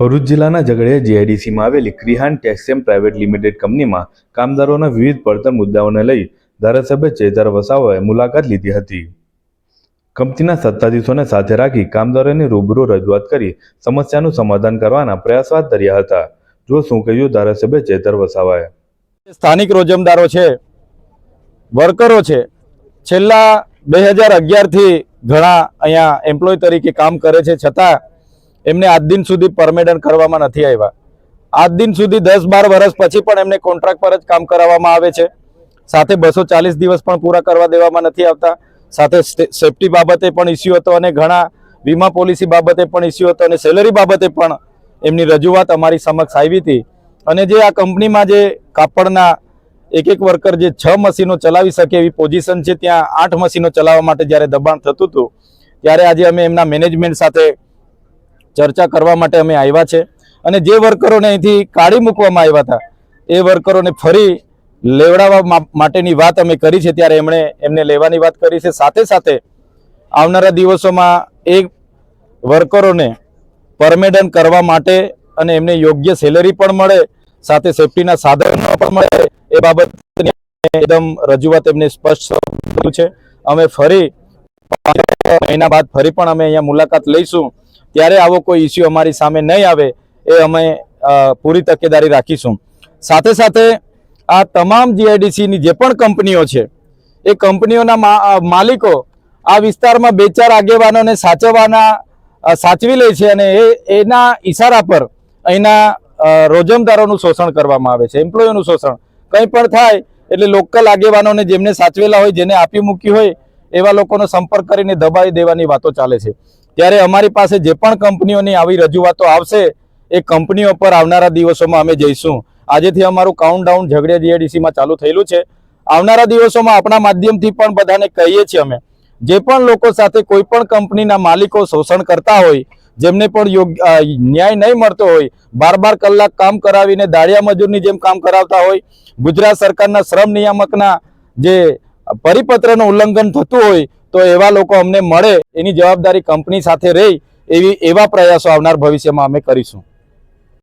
ભરૂચ જિલ્લાના ઝઘડિયા જીઆઈડીસીમાં આવેલી ક્રિહાન ટેક્સેમ private limited કંપનીમાં કામદારોના વિવિધ પડતર મુદ્દાઓને લઈ ધારાસભ્ય ચેતર વસાવાએ મુલાકાત લીધી હતી. કંપનીના સત્તાધીશોને સાથે રાખી કામદારોની રૂબરૂ રજૂઆત કરી સમસ્યાનું સમાધાન કરવાના પ્રયાસ હાથ ધર્યા હતા. જો શું કહ્યું ધારાસભ્ય ચેતર વસાવાએ? સ્થાનિક રોજમદારો છે, વર્કરો છે, છેલ્લા બે હજાર અગિયારથી ઘણા અહીંયા એમ્પ્લોય તરીકે કામ કરે છે. છતાં એમને આજ દિન સુધી પરમેડન કરવામાં નથી આવ્યા. આજ દિન સુધી દસ બાર વર્ષ પછી પણ એમને કોન્ટ્રાક્ટ પર જ કામ કરાવવામાં આવે છે. સાથે બસો ચાલીસ દિવસ પણ પૂરા કરવા દેવામાં નથી આવતા. સાથે સેફટી બાબતે પણ ઇસ્યુ હતો અને ઘણા વીમા પોલિસી બાબતે પણ ઇસ્યુ હતો અને સેલરી બાબતે પણ એમની રજૂઆત અમારી સમક્ષ આવી હતી. અને જે આ કંપનીમાં જે કાપડના એક એક વર્કર જે છ મશીનો ચલાવી શકે એવી પોઝિશન છે, ત્યાં આઠ મશીનો ચલાવવા માટે જ્યારે દબાણ થતું હતું, ત્યારે આજે અમે એમના મેનેજમેન્ટ સાથે ચર્ચા કરવા માટે અમે આવ્યા છે. અને જે વર્કરોને અહીંથી કાઢી મૂકવામાં આવ્યા હતા, એ વર્કરોને ફરી લેવડાવવા માટેની વાત અમે કરી છે. ત્યારે એમણે એમને લેવાની વાત કરી છે. સાથે સાથે આવનારા દિવસોમાં એ વર્કરોને પરમેડન કરવા માટે અને એમને યોગ્ય સેલરી પણ મળે, સાથે સેફટીના સાધનો પણ મળે, એ બાબતની એકદમ રજૂઆત એમને સ્પષ્ટ છે. અમે ફરી, મહિના બાદ ફરી પણ અમે અહીંયા મુલાકાત લઈશું. ત્યારે આવો કોઈ ઇસ્યુ અમારી સામે નહીં આવે એ અમે પૂરી તકેદારી રાખીશું. સાથે સાથે આ તમામ જીઆઈડીસીની જે પણ કંપનીઓ છે, એ કંપનીઓના માલિકો આ વિસ્તારમાં બે ચાર આગેવાનોને સાચવવાના સાચવી લે છે અને એ, એના ઈશારા પર અહીંના રોજમદારોનું શોષણ કરવામાં આવે છે એમ્પ્લોયનું શોષણ. કંઈ પણ થાય એટલે લોકલ આગેવાનોને જેમને સાચવેલા હોય, જેને આપી મૂકી હોય, એવા લોકોનો સંપર્ક કરીને દબાવી દેવાની વાતો ચાલે છે. ત્યારે અમારી પાસે જે પણ કંપનીઓની આવી રજૂઆતો આવશે, એ કંપનીઓ પર આવનારા દિવસોમાં અમે જઈશું. આજેથી અમારું કાઉન્ટડાઉન ઝઘડિયા જીએડીસીમાં ચાલુ થયેલું છે. આવનારા દિવસોમાં આપણા માધ્યમથી પણ બધાને કહીએ છીએ અમે, જે પણ લોકો સાથે કોઈ પણ કંપનીના માલિકો શોષણ કરતા હોય, જેમને પણ ન્યાય નહીં મળતો હોય બાર બાર કલાક કામ કરાવીને દાળિયા મજૂરની જેમ કામ કરાવતા હોય, ગુજરાત સરકારના શ્રમ નિયામકના જે પરિપત્રનું ઉલ્લંઘન થતું હોય તો એવા લોકો અમને મળે, એની જવાબદારી કંપની સાથે રહી, એવી, એવા પ્રયાસો આવનાર ભવિષ્યમાં અમે કરીશું.